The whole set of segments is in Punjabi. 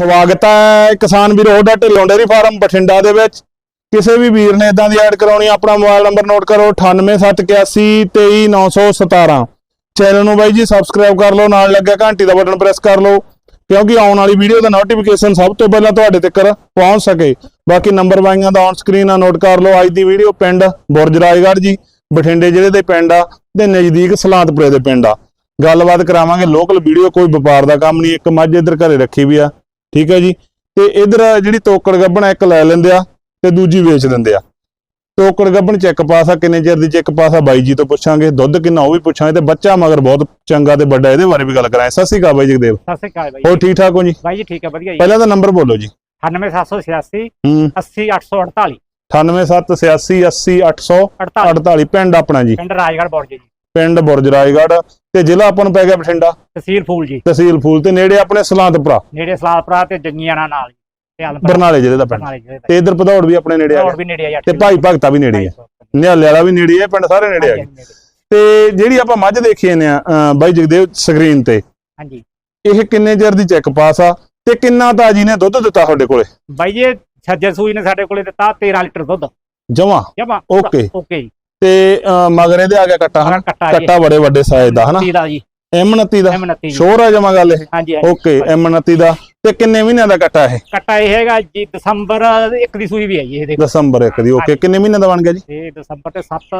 ਸਵਾਗਤ ਹੈ ਕਿਸਾਨ ਵੀਰੋ ਦਾ ਢਿੱਲੋਂ ਡੇਅਰੀ ਫਾਰਮ ਬਠਿੰਡਾ ਦੇ ਵਿੱਚ। ਕਿਸੇ ਵੀ ਵੀਰ ਨੇ ਇਦਾਂ ਦੀ ਐਡ ਕਰਾਉਣੀ ਆਪਣਾ ਮੋਬਾਈਲ ਨੰਬਰ ਨੋਟ ਕਰੋ 9871823917 ਚੈਨਲ ਨੂੰ ਬਾਈ ਜੀ ਸਬਸਕ੍ਰਾਈਬ ਕਰ ਲਓ, ਨਾਲ ਲੱਗਿਆ ਘੰਟੀ ਦਾ ਬਟਨ ਪ੍ਰੈਸ ਕਰ ਲਓ, ਕਿਉਂਕਿ ਆਉਣ ਵਾਲੀ ਵੀਡੀਓ ਦਾ ਨੋਟੀਫਿਕੇਸ਼ਨ ਸਭ ਤੋਂ ਪਹਿਲਾਂ ਤੁਹਾਡੇ ਤੱਕ ਪਹੁੰਚ ਸਕੇ। ਬਾਕੀ ਨੰਬਰ ਬਾਈਆਂ ਦਾ ਔਨ ਸਕਰੀਨ ਆ ਨੋਟ ਕਰ ਲਓ, ਅੱਜ ਦੀ ਵੀਡੀਓ ਪਿੰਡ ਬੁਰਜ ਰਾਜਗੜ੍ਹ ਜੀ, ਬਠਿੰਡੇ ਜ਼ਿਲ੍ਹੇ ਦੇ ਪਿੰਡ ਆ, ਤੇ ਨਜ਼ਦੀਕ ਸਲਾਤਪੁਰੇ ਦੇ ਪਿੰਡ ਆ। ਗੱਲਬਾਤ ਕਰਾਵਾਂਗੇ ਲੋਕਲ ਵੀਡੀਓ, ਕੋਈ ਵਪਾਰ ਦਾ ਕੰਮ ਨਹੀਂ, ਇੱਕ ਮੱਝ ਇੱਧਰ ਘਰੇ ਰੱਖੀ ਵੀ ਆ। ਠੀਕ ਹੈ ਜੀ? ਤੇ ਇਧਰ ਜਿਹੜੀ ਤੋਕੜ ਗੱਬਣ ਇੱਕ ਲੈ ਲੈਂਦੇ ਆ ਤੇ ਦੂਜੀ ਵੇਚ ਦਿੰਦੇ ਆ। ਤੋਕੜ ਗੱਬਣ ਚੈੱਕ ਪਾਸ ਕਿੰਨੇ ਚਿਰ ਦੀ ਚੈੱਕ ਪਾਸ ਬਾਈ ਜੀ ਤੋਂ ਪੁੱਛਾਂਗੇ। ਦੁੱਧ ਕਿੰਨਾ ਉਹ ਵੀ ਪੁੱਛਾਂਗੇ ਤੇ ਬੱਚਾ ਮਗਰ ਬਹੁਤ ਚੰਗਾ ਤੇ ਵੱਡਾ ਇਹਦੇ ਬਾਰੇ ਵੀ ਗੱਲ ਕਰਾਂਗੇ। ਸਤਿ ਸ਼੍ਰੀ ਅਕਾਲ ਬਾਈ ਜਗਦੇਵ। ਸਤਿ ਸ੍ਰੀ ਅਕਾਲ ਬਾਈ ਹੋਰ ਠੀਕ ਠਾਕ ਹੋ ਜੀ? ਬਾਈ ਜੀ ਠੀਕ ਹੈ ਵਧੀਆ ਜੀ। ਪਹਿਲਾਂ ਤਾਂ ਨੰਬਰ ਬੋਲੋ ਜੀ। 98786 ਹੂੰ। 80848 98786 80848 48 ਪਿੰਡ ਆਪਣਾ ਜੀ। ਪਿੰਡ ਰਾਜਗੜ੍ਹ ਬੋਰਜ ਜੀ। ਪਿੰਡ ਬੁਰਜ ਰਾਜਗੜ੍ਹ ਤੇ ਜ਼ਿਲ੍ਹਾ ਆਪਾਂ ਨੂੰ ਪੈ ਗਿਆ ਬਠਿੰਡਾ। ਤਹਿਸੀਲ ਫੂਲ ਜੀ। ਤਹਿਸੀਲ ਫੂਲ ਤੇ ਨੇੜੇ ਆਪਣੇ ਸਲਾਂਤਪੁਰਾ ਨੇੜੇ ਸਲਾਲਪੁਰਾ ਤੇ ਜੰਗੀਆਣਾ ਨਾਲ ਤੇ ਹਲਪੁਰਾ ਬਰਨਾਲੇ ਜ਼ਿਲ੍ਹੇ ਦਾ ਪਿੰਡ। ਬਰਨਾਲੇ ਜ਼ਿਲ੍ਹੇ ਦਾ। ਤੇ ਇਧਰ ਭਦੌੜ ਵੀ ਆਪਣੇ ਨੇੜੇ ਆ ਹੋਰ ਗਿਆ। ਨੇੜੇ ਆ ਤੇ ਭਾਈ ਭਗਤਾ ਵੀ ਨੇੜੇ ਆ। ਨਿਹਾਲੇ ਵਾਲਾ ਵੀ ਨੇੜੇ ਆ ਪਿੰਡ ਸਾਰੇ ਨੇੜੇ ਆ ਗਏ। ਤੇ ਜਿਹੜੀ ਆਪਾਂ ਮੱਝ ਦੇਖੀ ਨੇ ਆ ਬਾਈ ਜਗਦੇਵ ਸਕਰੀਨ ਤੇ। ਹਾਂਜੀ। ਇਹ ਕਿੰਨੇ ਚਿਰ ਦੀ ਚੈੱਕ ਪਾਸ ਆ ਤੇ ਕਿੰਨਾ ਤਾਜੀ ਨੇ ਦੁੱਧ ਦਿੱਤਾ ਤੁਹਾਡੇ ਕੋਲੇ? ਬਾਈ ਜੀ ਸੱਜਰ ਸੂਈ ਨੇ ਸਾਡੇ ਕੋਲੇ ਦਿੱਤਾ 13 ਲੀਟਰ ਦੁੱਧ। ਜਮਾ? ਜਮਾ. ਓਕੇ ਜੀ। ਤੇ ਮਗਰ ਇਹਦੇ ਆ ਗਿਆ ਕੱਟਾ ਕੱਟਾ ਬੜੇ ਵੱਡੇ ਸਾਈਜ਼ ਦਾ ਹਨਾ? ਤੀਹ ਦਾ ਜੀ। M29 ਦਾ। M29 ਜੀ। ਸ਼ੋਰ ਆ ਜਮਾ ਗੱਲ ਇਹ ਹਾਂਜੀ ਓਕੇ M29 ਦਾ। ਤੇ ਕਿੰਨੇ ਮਹੀਨਿਆਂ ਦਾ ਕੱਟਾ ਇਹ? ਕੱਟਾ ਇਹ ਹੈਗਾ ਜੀ ਦਸੰਬਰ 1 ਦੀ ਸੂਈ ਵੀ ਹੈ ਜੀ ਇਹ ਦੇਖੋ। ਦਸੰਬਰ 1 ਦੀ ਓਕੇ ਕਿੰਨੇ ਮਹੀਨਿਆਂ ਦਾ ਬਣ ਗਿਆ ਜੀ? ਇਹ ਦਸੰਬਰ ਤੇ 7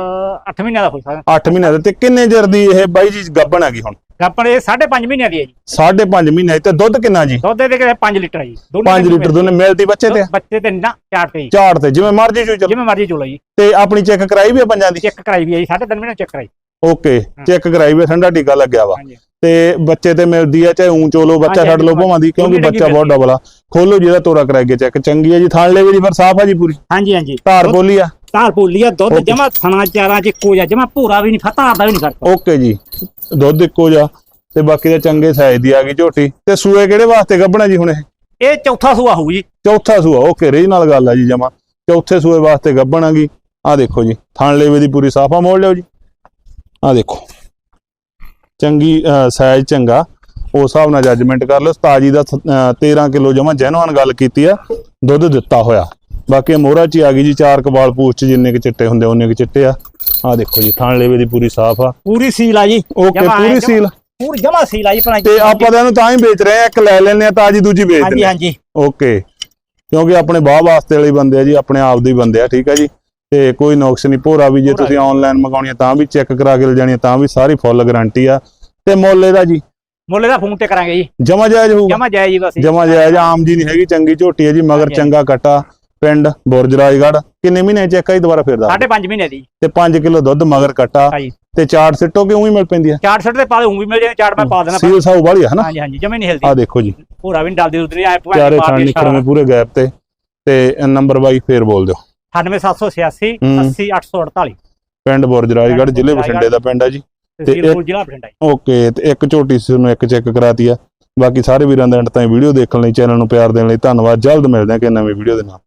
8 ਮਹੀਨਿਆਂ ਦਾ ਹੋ ਸਕਦਾ। 8 ਮਹੀਨਿਆਂ ਦਾ ਤੇ ਕਿੰਨੇ ਚਿਰ ਦੀ ਇਹ ਬਾਈ ਜੀ ਗੱਬਣ ਹੈਗੀ ਹੁਣ? ਗੱਪਣ ਇਹ 5.5 ਮਹੀਨਿਆਂ ਦੀ ਹੈ ਜੀ। 5.5 ਮਹੀਨੇ ਤੇ ਦੁੱਧ ਕਿੰਨਾ ਜੀ? ਦੁੱਧ ਦੇ ਕੇ 5 ਲੀਟਰ ਹੈ ਜੀ। ਦੋਨੇ 5 ਲੀਟਰ ਦੋਨੇ ਮਿਲਦੀ ਬੱਚੇ ਤੇ? ਬੱਚੇ ਤੇ ਨਾ ਚਾਰ ਤੇ ਜੀ। ਝਾੜ ਤੇ ਜਿਵੇਂ ਮਰਜ਼ੀ ਚੋ ਜਿਵੇਂ ਮਰਜ਼ੀ ਚੋਲੋ ਜੀ। ਤੇ ਆਪਣੀ ਚੈੱਕ ਕਰਾਈ ਵੀ ਆ ਪੰਜਾਂ ਦੀ? ਚੈੱਕ ਕਰਾਈ ਵੀ ਹੈ ਜੀ ਸਾਢੇ ਤਿੰਨ ਮਹੀਨੇ ਚੈੱਕ ਕਰਾਈ। ਓਕੇ ਚੈੱਕ ਕਰਾਈ ਵੀ ਠੰਡਾ ਟੀਕਾ ਲੱਗਿਆ ਵਾ। ਤੇ ਬੱਚੇ ਤੇ ਮਿਲਦੀ ਆ ਚਾਹੇ ਊਂ ਚੋਲੋ ਬੱਚਾ ਛੱਡ ਹਾਂਜੀ, ਭਾਵਾਂ ਦੀ ਕਿਉਂਕਿ ਬੱਚਾ ਬਹੁਤ ਡਬਲ ਆ। ਖੋਲੋ ਜਿਹਦਾ ਤੋਰਾ ਕਰਾਈਏ ਚੈੱਕ ਚੰਗੀ ਆ ਜੀ ਥਾਣ ਲੈ ਵੀ ਫਿਰ ਸਾਫ਼ ਆ ਜੀ ਪੂਰੀ। ਹਾਂਜੀ ਹਾਂਜੀ। ਧਾਰ ਬੋਲੀ ਆ। ਧਾਰ ਪੋਲੀ ਆ ਦੁੱਧ. ਜਮਾ ਥਣਾ ਚਾਰਾਂ ਚ ਇੱਕੋ ਜਿਹਾ ਜਮਾ ਭੂਰਾ ਵੀ ਨਹੀਂ ਫਤਾ ਦਾ ਵੀ ਨਹੀਂ ਫ਼ਰਕ। ਓਕੇ ਜੀ ਦੁੱਧ ਇੱਕੋ ਜਾ ਤੇ ਬਾਕੀ ਦੇ ਚੰਗੇ ਸਾਈਜ਼ ਦੀ ਆ ਗਈ ਝੋਟੀ। ਤੇ ਸੂਏ ਕਿਹੜੇ ਵਾਸਤੇ ਗੱਭਣਾ ਜੀ ਹੁਣ ਇਹ? ਇਹ ਚੌਥਾ ਸੂਆ ਹੋਊ ਜੀ। ਚੌਥਾ ਸੂਆ ਓਕੇ ਰੀ ਨਾਲ ਗੱਲ ਆ ਜੀ ਜਮਾ। ਚੌਥੇ ਸੂਏ ਵਾਸਤੇ ਗੱਭਣਾਗੀ ਆ ਦੇਖੋ ਜੀ ਥਣ ਲੇਵੇ ਦੀ ਪੂਰੀ ਸਾਫਾ ਮੋੜ ਲਿਓ ਜੀ। ਆ ਦੇਖੋ। ਚੰਗੀ ਸਾਈਜ਼ ਚੰਗਾ। ਉਸ ਹਿਸਾਬ ਨਾਲ ਜੱਜਮੈਂਟ ਕਰ ਲਿਓ। ਤਾਜੀ ਦਾ ਸ- ਅਹ 13 ਕਿਲੋ ਜਮਾ ਜੈਨੂਅਨ ਗੱਲ ਕੀਤੀ ਆ। ਦੁੱਧ ਦਿੱਤਾ ਹੋਇਆ। ਬਾਕੀ ਮੋਹਰਾ ਚ ਆ ਗਈ ਜੀ। ਚਾਰ ਕਬਾਲ ਪੂਛ ਚ ਜਿੰਨੇ ਕਿ ਚਿੱਟੇ ਹੁੰਦੇ ਉਹਨੇ ਕਿ ਚਿੱਟੇ ਆ। ਆ ਦੇਖੋ ਜੀ ਥਣ ਲੇਵੇ ਦੀ ਪੂਰੀ ਸਾਫ਼ ਆ। ਪੂਰੀ ਸੀਲ ਆ ਜੀ। ਓਕੇ ਪੂਰੀ ਸੀਲ ਪੂਰੀ ਜਮਾ ਸੀਲ ਆ ਜੀ ਭਲਾ ਤੇ ਆਪਾਂ ਤਾਂ ਇਹਨੂੰ ਤਾਂ ਹੀ ਵੇਚ ਰਹੇ ਆ। ਇੱਕ ਲੈ ਲੈਨੇ ਆ ਤਾਜੀ ਦੂਜੀ ਵੇਚ ਹਾਂਜੀ ਦਿੰਦੇ ਹਾਂਜੀ। ਓਕੇ ਕਿਉਂਕਿ ਆਪਣੇ ਬਾਹ ਵਾਸਤੇ ਵਾਲੇ ਬੰਦੇ ਆ ਜੀ। ਆਪਣੇ ਆਪ ਦੇ ਬੰਦੇ ਆ। ਠੀਕ ਆ ਜੀ? ਤੇ ਕੋਈ ਨੁਕਸ ਨਹੀਂ। ਭੋਰਾ ਵੀ ਜੇ ਤੁਸੀਂ ਆਨਲਾਈਨ ਮੰਗਾਉਣੀ ਆ ਤਾਂ ਵੀ ਚੈੱਕ ਕਰਾ ਕੇ ਲੈ ਜਾਣੀ ਆ ਤਾਂ ਵੀ ਸਾਰੀ ਫੁੱਲ ਗਾਰੰਟੀ ਆ। ਤੇ ਮੁੱਲ ਇਹਦਾ ਜੀ? ਮੁੱਲੇ ਦਾ ਫੋਨ ਤੇ ਕਰਾਂਗੇ ਜੀ। ਜਮਾ ਜਾਇਜ਼ ਹੋਊਗਾ। ਜਮਾ ਜਾਏ ਜੀ ਬਸ। ਜਮਾ ਜਾਇਜ਼ ਆਮ ਜੀ ਨਹੀਂ ਹੈਗੀ ਚੰਗੀ ਝੋਟੀ ਹੈ ਜੀ ਮਗਰ ਚੰਗਾ ਕਟਾ ਪਿੰਡ ਬੁਰਜ ਰਾਜਗੜ੍ਹ। ਕਿੰਨੇ ਮਹੀਨੇ ਚੈੱਕ ਆਈ ਦੁਬਾਰਾ ਫੇਰ ਦਾ ਸਾਢੇ ਪੰਜ ਮਹੀਨੇ ਦੀ। ਤੇ 5 ਕਿਲੋ ਦੁੱਧ ਮਗਰ ਕਟਾ। ਤੇ ਚਾਰ ਸਿੱਟੋ ਕਿ ਉਹੀ ਮਿਲ ਪੈਂਦੀ ਆ? ਚਾਰ ਸੱਟ ਦੇ ਪਾ ਉਂ ਵੀ ਮਿਲ ਜਾਏ ਚਾਰ ਮੈਂ ਪਾ ਦੇਣਾ ਸੀਲ ਸਾਊ ਵਾਲੀ ਆ ਹਨਾ? ਹਾਂਜੀ ਹਾਂਜੀ ਜਮੇ ਨਹੀਂ ਆ ਹਿਲਦੀ ਦੇਖੋ ਜੀ। ਪੂਰਾ ਵੀ ਨਹੀਂ ਡਲਦੀ ਉਧਰ ਆਏ ਚਾਰੇ ਥਾਂ ਨਿਕਲਵੇਂ ਪੂਰੇ ਗੈਪ ਤੇ। ਤੇ ਨੰਬਰ ਬਾਈ ਫੇਰ ਬੋਲ ਦਿਓ। 98786 ਹੂੰ। 80848 ਪਿੰਡ ਬੁਰਜ ਰਾਜਗੜ੍ਹ ਜ਼ਿਲ੍ਹੇ ਬਠਿੰਡੇ ਦਾ ਪਿੰਡ ਆ ਜੀ। ਫੂਲ ਜ਼ਿਲ੍ਹਾ ਬਠਿੰਡਾ। ਓਕੇ ਤੇ ਇੱਕ ਝੋਟੀ ਸੀ ਨੂੰ ਇੱਕ ਚੈੱਕ ਕਰਾਤੀ ਆ। ਬਾਕੀ ਸਾਰੇ ਵੀਰਾਂ ਦਾ ਐਂਡ ਤਾਈਂ ਵੀਡੀਓ ਦੇਖਣ ਲਈ ਚੈਨਲ ਨੂੰ ਪਿਆਰ ਦੇਣ ਲਈ ਧੰਨਵਾਦ। ਜਲਦ ਮਿਲਦੇ ਹਾਂ ਕਿ ਨਵੀਂ ਵੀਡੀਓ ਦੇ ਨਾਲ।